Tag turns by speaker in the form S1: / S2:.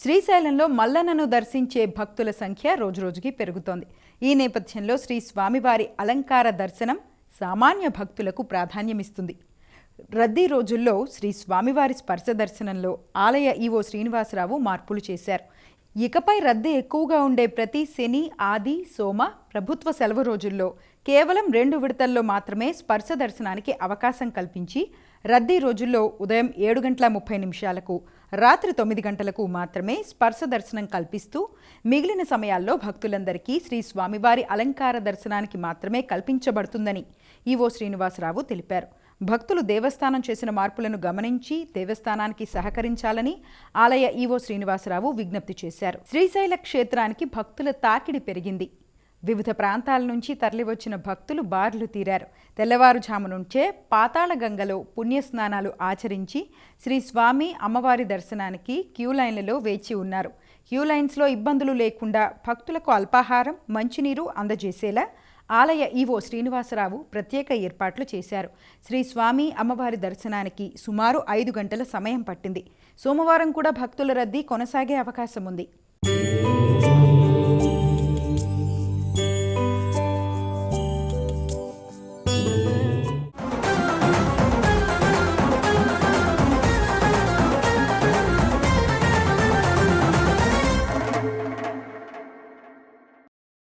S1: శ్రీశైలంలో మల్లన్నను దర్శించే భక్తుల సంఖ్య రోజురోజుకి పెరుగుతోంది. ఈ నేపథ్యంలో శ్రీ స్వామివారి అలంకార దర్శనం సామాన్య భక్తులకు ప్రాధాన్యమిస్తుంది. రద్దీ రోజుల్లో శ్రీ స్వామివారి స్పర్శ దర్శనంలో ఆలయ ఈవో శ్రీనివాసరావు మార్పులు చేశారు. ఇకపై రద్దీ ఎక్కువగా ఉండే ప్రతి శని ఆది సోమ ప్రభుత్వ సెలవు రోజుల్లో కేవలం రెండు విడతల్లో మాత్రమే స్పర్శ దర్శనానికి అవకాశం కల్పించి రద్దీ రోజుల్లో ఉదయం ఏడు గంటల ముప్పై నిమిషాలకు రాత్రి తొమ్మిది గంటలకు మాత్రమే స్పర్శ దర్శనం కల్పిస్తూ మిగిలిన సమయాల్లో భక్తులందరికీ శ్రీ స్వామివారి అలంకార దర్శనానికి మాత్రమే కల్పించబడుతుందని ఈవో శ్రీనివాసరావు తెలిపారు. భక్తులు దేవస్థానం చేసిన మార్పులను గమనించి దేవస్థానానికి సహకరించాలని ఆలయ ఈవో శ్రీనివాసరావు విజ్ఞప్తి చేశారు. శ్రీశైల క్షేత్రానికి భక్తుల తాకిడి పెరిగింది. వివిధ ప్రాంతాల నుంచి తరలివచ్చిన భక్తులు బార్లు తీరారు. తెల్లవారుజాము నుంచే పాతాళగంగలో పుణ్యస్నానాలు ఆచరించి శ్రీ స్వామి అమ్మవారి దర్శనానికి క్యూ లైన్లలో వేచి ఉన్నారు. క్యూ లైన్స్లో ఇబ్బందులు లేకుండా భక్తులకు అల్పాహారం మంచినీరు అందజేసేలా ఆలయ ఈవో శ్రీనివాసరావు ప్రత్యేక ఏర్పాట్లు చేశారు. శ్రీ స్వామి అమ్మవారి దర్శనానికి సుమారు ఐదు గంటల సమయం పట్టింది. సోమవారం కూడా భక్తుల రద్దీ కొనసాగే అవకాశం ఉంది